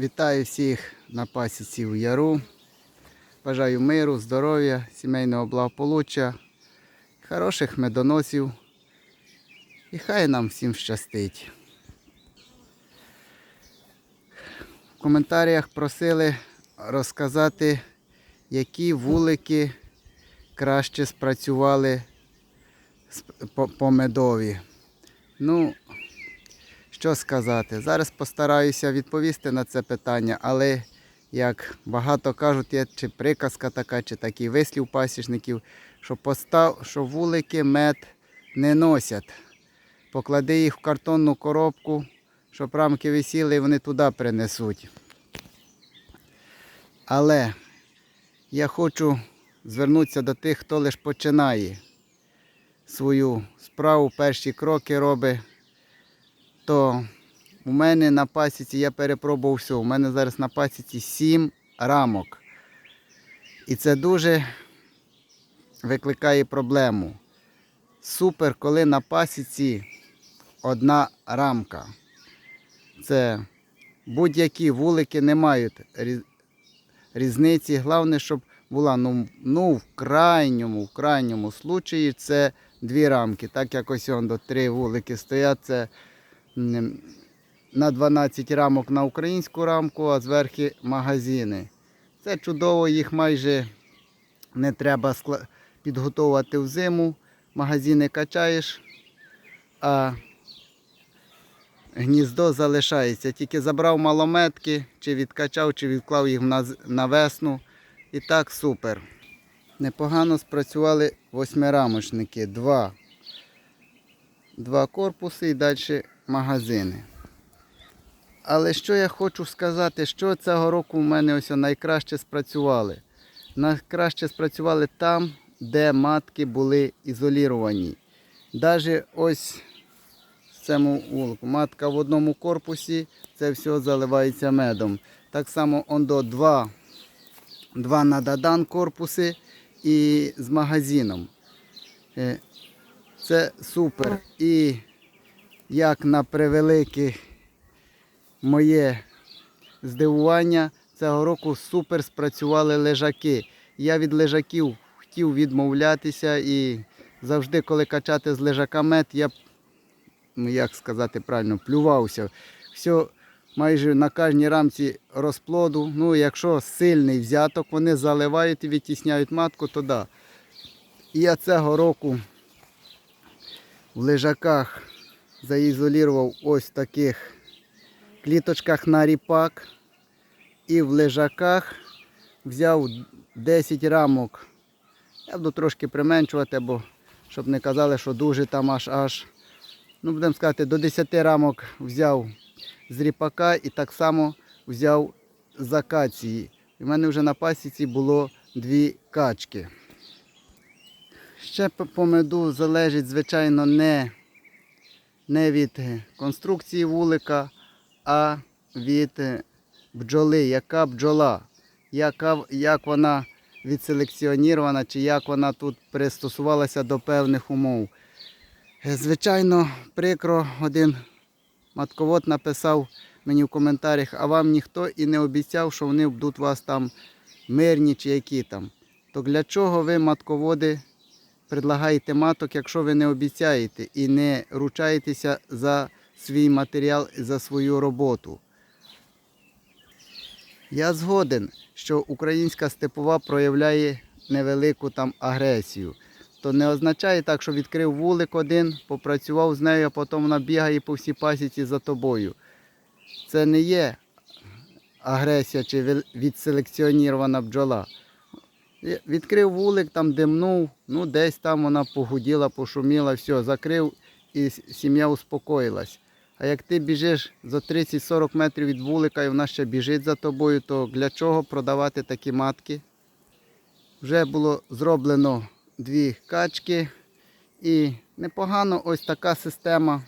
Вітаю всіх на пасіці у Яру. Бажаю миру, здоров'я, сімейного благополуччя, хороших медоносів. І хай нам всім щастить. В коментарях просили розказати, які вулики краще спрацювали по, по медові. Ну, що сказати? Зараз постараюся відповісти на це питання, але як багато кажуть, є чи приказка така, чи такий вислів пасічників, що постав, що вулики мед не носять. Поклади їх в картонну коробку, щоб рамки висіли і вони туди принесуть. Але я хочу звернутися до тих, хто лише починає свою справу, перші кроки робить то у мене на пасіці я перепробував все. У мене зараз на пасіці 7 рамок. І це дуже викликає проблему. Супер, коли на пасіці одна рамка. Це будь-які вулики не мають різниці. Головне, щоб була ну, ну, в крайньому, в крайньому случаї це дві рамки. Так як ось он до три вулики стоять, це на 12 рамок на українську рамку, а зверху магазини. Це чудово, їх майже не треба підготовувати в зиму. Магазини качаєш, а гніздо залишається. Тільки забрав малометки, чи відкачав, чи відклав їх на весну. І так супер. Непогано спрацювали восьмирамочники. Два. Два корпуси і далі магазини. Але що я хочу сказати, що цього року в мене ось найкраще спрацювали. Найкраще спрацювали там, де матки були ізоліровані. Навіть ось в цьому вулику. Матка в одному корпусі, це все заливається медом. Так само ондо два, два на дадан корпуси і з магазином. Е, Це супер. І як на превелике моє здивування, цього року супер спрацювали лежаки. Я від лежаків хотів відмовлятися і завжди, коли качати з лежака мед, я, ну як сказати правильно, плювався. Все майже на кожній рамці розплоду. Ну, якщо сильний взяток, вони заливають і відтісняють матку, то да. І я цього року в лежаках заізолірував ось в таких кліточках на ріпак. І в лежаках взяв 10 рамок. Я буду трошки применшувати, бо щоб не казали, що дуже там аж аж. Ну, будемо сказати, до 10 рамок взяв з ріпака і так само взяв з акації. В мене вже на пасіці було дві качки. Ще по меду залежить, звичайно, не, не від конструкції вулика, а від бджоли. Яка бджола, яка, як вона відселекціонірована, чи як вона тут пристосувалася до певних умов. Е, Звичайно, прикро один матковод написав мені в коментарях, а вам ніхто і не обіцяв, що вони будуть вас там мирні чи які там. То для чого ви, матководи, предлагаєте маток, якщо ви не обіцяєте і не ручаєтеся за свій матеріал, за свою роботу? Я згоден, що українська степова проявляє невелику там агресію. То не означає так, що відкрив вулик один, попрацював з нею, а потім вона бігає по всій пасіці за тобою. Це не є агресія чи відселекціонірована бджола. Відкрив вулик, там димнув, ну десь там вона погуділа, пошуміла, все, закрив і сім'я успокоїлась. А як ти біжиш за 30-40 метрів від вулика і вона ще біжить за тобою, то для чого продавати такі матки? Вже було зроблено дві качки. І непогано ось така система,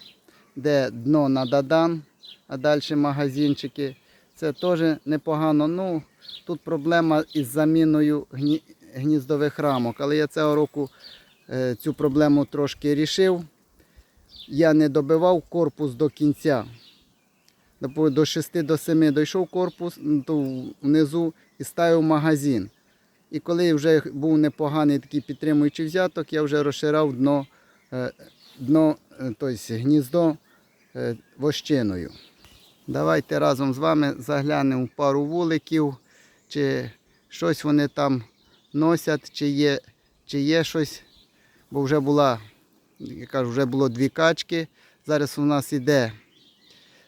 де дно на дадан, а далі магазинчики. Це теж непогано. Ну, тут проблема із заміною гні- гніздових рамок. Але я цього року е, цю проблему трошки рішив. Я не добивав корпус до кінця. до 6 до 7 дійшов корпус, внизу і ставив магазин. І коли вже був непоганий такий підтримуючий взяток, я вже розширав дно, е, дно тобто гніздо вощиною. Давайте разом з вами заглянемо в пару вуликів, чи щось вони там носять, чи є, чи є щось. Бо вже була, я кажу, вже було дві качки. Зараз у нас іде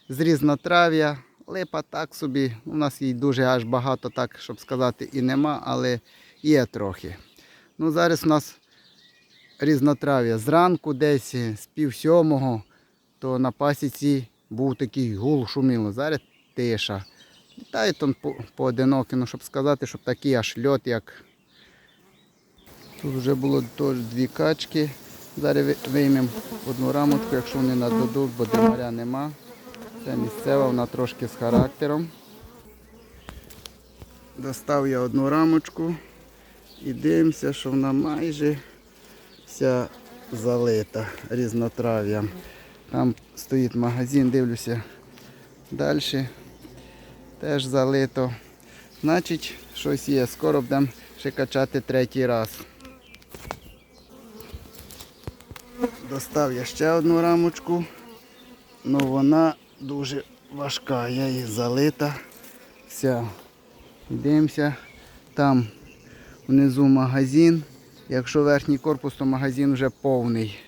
зрізнотрав'я, липа так собі. У нас її дуже аж багато, так, щоб сказати, і нема, але є трохи. Ну, зараз у нас різнотрав'я. Зранку десь з пів сьомого, то на пасіці був такий гул шуміло. Зараз тиша. Та й там по- поодинокі, ну, щоб сказати, щоб такий аж льот, як. Тут вже було теж дві качки. Зараз виймемо одну рамочку, якщо вони нададуть, бо димаря нема. Це місцева, вона трошки з характером. Достав я одну рамочку і дивимося, що вона майже вся залита різнотрав'ям. Там стоїть магазин, дивлюся далі. Теж залито. Значить, щось є. Скоро будемо ще качати третій раз. Достав я ще одну рамочку, але вона дуже важка, я її залита. Вся. Дивимося. Там внизу магазин. Якщо верхній корпус, то магазин вже повний.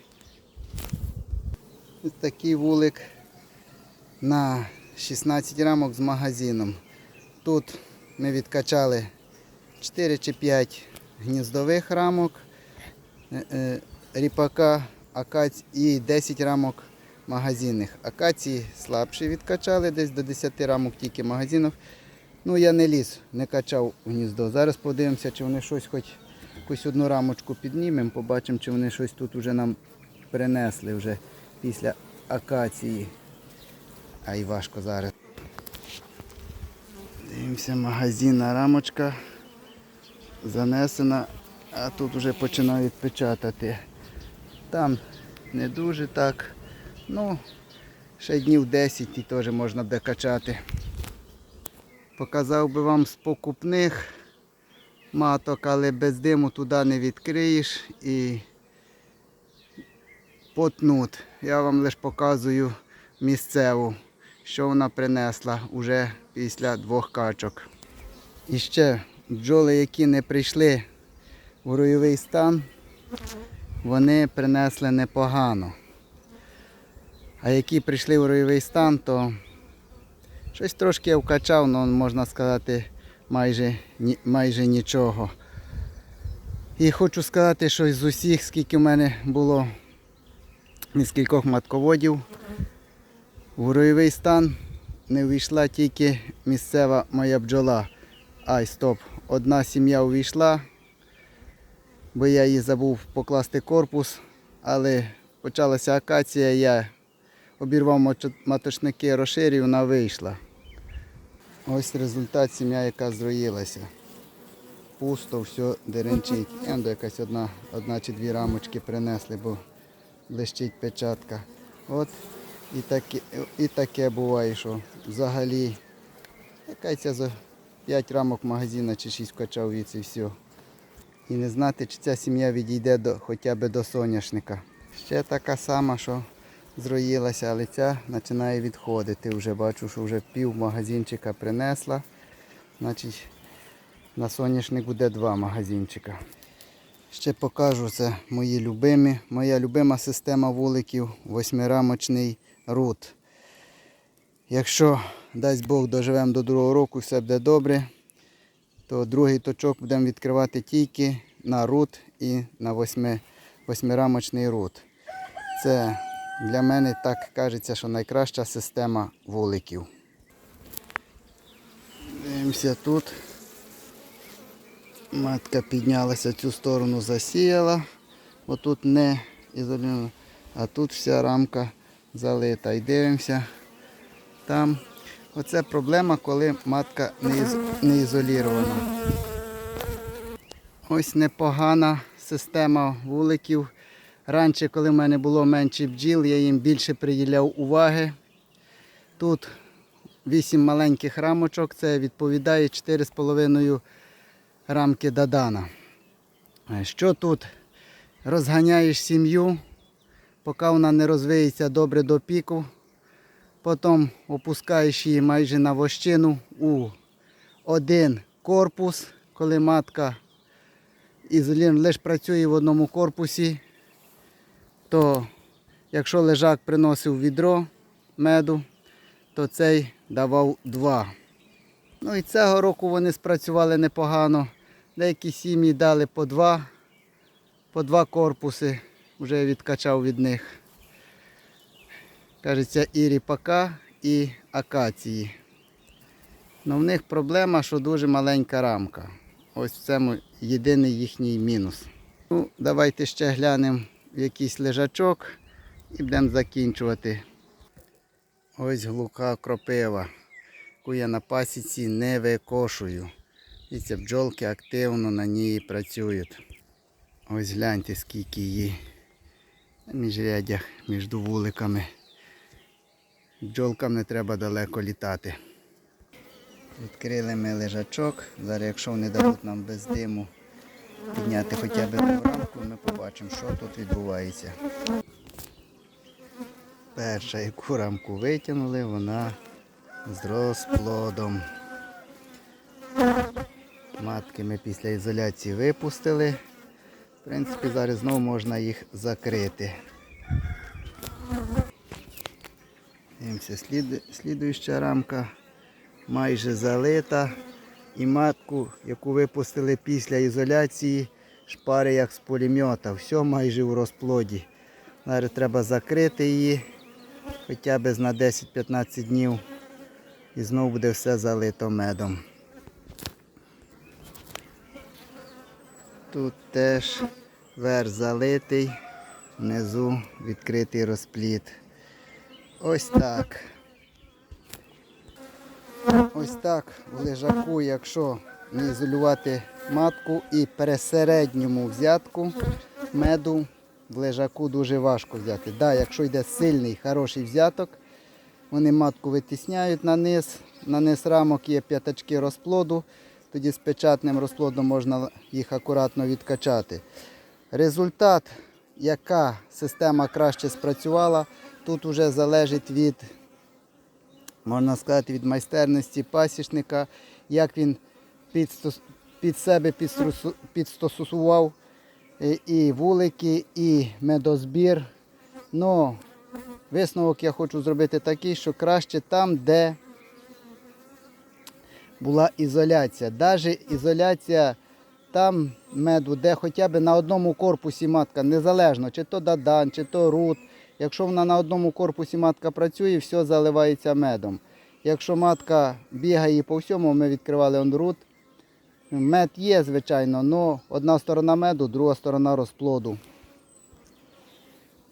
Ось такий вулик на 16 рамок з магазином. Тут ми відкачали 4 чи 5 гніздових рамок е, е, ріпака акаці і 10 рамок магазинних. Акації слабші відкачали, десь до 10 рамок тільки магазинів. Ну я не ліз, не качав у гніздо. Зараз подивимося, чи вони щось хоч якусь одну рамочку піднімемо, побачимо, чи вони щось тут вже нам принесли вже після акації. Ай важко зараз. Дивимося, магазинна рамочка занесена, а тут вже починають печатати. Там не дуже так. Ну, ще днів 10 і теж можна буде качати. Показав би вам з покупних маток, але без диму туди не відкриєш і потнут. Я вам лише показую місцеву, що вона принесла уже після двох качок. І ще бджоли, які не прийшли в ройовий стан, вони принесли непогано. А які прийшли в ройовий стан, то щось трошки я вкачав, але можна сказати майже, майже нічого. І хочу сказати, що з усіх, скільки в мене було із кількох матководів, в ройовий стан не увійшла тільки місцева моя бджола. Ай, стоп, одна сім'я увійшла, бо я її забув покласти корпус, але почалася акація, я обірвав маточники, розширив, вона вийшла. Ось результат сім'я, яка зроїлася. Пусто, все деренчить. Ендо якась одна, одна чи дві рамочки принесли, бо блищить печатка. От і таке, і таке буває, що взагалі якась за 5 рамок магазина чи 6 вкачав від і все. І не знати, чи ця сім'я відійде до, хоча б до соняшника. Ще така сама, що зроїлася, але ця починає відходити. Вже бачу, що вже пів магазинчика принесла. Значить, на соняшник буде два магазинчика. Ще покажу це мої любимі. Моя любима система вуликів восьмирамочний рут. Якщо дасть Бог доживемо до другого року, все буде добре, то другий точок будемо відкривати тільки на рут і на восьми, восьмирамочний рут. Це для мене так кажеться, що найкраща система вуликів. Дивимося тут. Матка піднялася цю сторону, засіяла, бо тут не ізольовано, а тут вся рамка залита. І дивимося там. Оце проблема, коли матка не, із... не ізолірована. Ось непогана система вуликів. Раніше, коли в мене було менше бджіл, я їм більше приділяв уваги. Тут 8 маленьких рамочок, це відповідає 4,5 рамки Дадана. Е, Що тут? Розганяєш сім'ю, поки вона не розвиється добре до піку. Потім опускаєш її майже на вощину у один корпус, коли матка ізолін лише працює в одному корпусі, то якщо лежак приносив відро меду, то цей давав два. Ну і цього року вони спрацювали непогано. Деякі сім'ї дали по два, по два корпуси, вже відкачав від них. Кажеться, і ріпака, і акації. Ну в них проблема, що дуже маленька рамка. Ось цьому єдиний їхній мінус. Ну, давайте ще глянемо в якийсь лежачок і будемо закінчувати. Ось глуха кропива, яку я на пасіці не викошую. І ці бджолки активно на ній працюють. Ось гляньте, скільки її на міжрядях між вуликами. Бджолкам не треба далеко літати. Відкрили ми лежачок. Зараз, якщо вони дадуть нам без диму підняти хоча б рамку, ми побачимо, що тут відбувається. Перша, яку рамку витягнули, вона з розплодом. Матки ми після ізоляції випустили. В принципі, зараз знову можна їх закрити. Дивимося, слід, слідуюча рамка майже залита. І матку, яку випустили після ізоляції, шпари як з пулемета. Все майже у розплоді. Зараз треба закрити її хоча б на 10-15 днів. І знову буде все залито медом. Тут теж верх залитий, внизу відкритий розплід. Ось так. Ось так в лежаку, якщо не ізолювати матку і при середньому взятку меду в лежаку дуже важко взяти. Да, якщо йде сильний, хороший взяток, вони матку витісняють на низ, на низ рамок є п'ятачки розплоду, тоді з печатним розплодом можна їх акуратно відкачати. Результат, яка система краще спрацювала, тут вже залежить від можна сказати, від майстерності пасічника, як він під себе підстосував е, і вулики, і медозбір. Ну, висновок я хочу зробити такий, що краще там, де була ізоляція. Навіть ізоляція там меду, де хоча б на одному корпусі матка, незалежно, чи то дадан, чи то рут. Якщо вона на одному корпусі матка працює, все заливається медом. Якщо матка бігає по всьому, ми відкривали он рут. Мед є, звичайно, але одна сторона меду, друга сторона розплоду.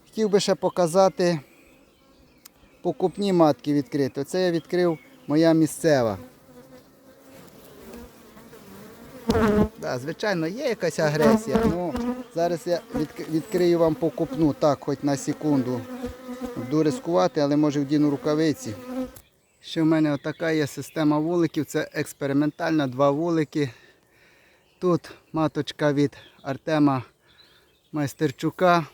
Хотів би ще показати покупні матки відкрити. Оце я відкрив моя місцева. Да, звичайно, є якась агресія. Ну, зараз я відкрию вам покупну, так, хоч на секунду. Буду рискувати, але може вдіну рукавиці. Ще в мене отака є система вуликів. Це експериментальна, два вулики. Тут маточка від Артема Майстерчука.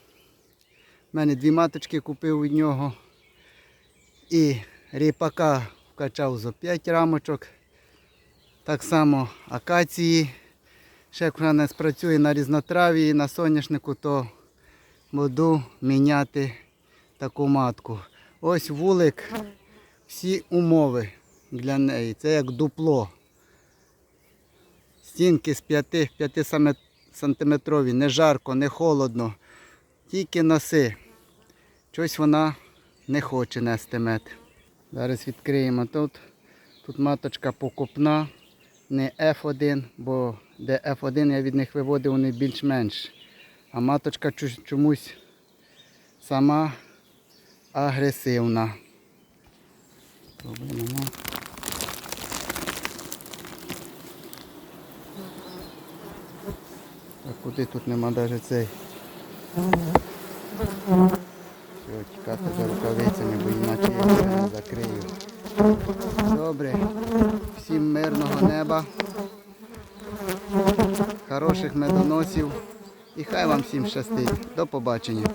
У мене дві маточки купив від нього. І ріпака вкачав за 5 рамочок. Так само акації. Ще вона не спрацює на різнотраві і на соняшнику, то буду міняти таку матку. Ось вулик, всі умови для неї. Це як дупло. Стінки з 5 сантиметрові, не жарко, не холодно. Тільки носи. Щось вона не хоче нести мед. Зараз відкриємо тут. Тут маточка покупна, не F1, бо де F1 я від них виводив, вони більш-менш. А маточка чомусь сама агресивна. Пробуємо. А куди тут нема навіть цей? Все, тікати за рукавицями, бо іначе я їх не закрию. всім мирного неба, хороших медоносів і хай вам всім щастить. До побачення.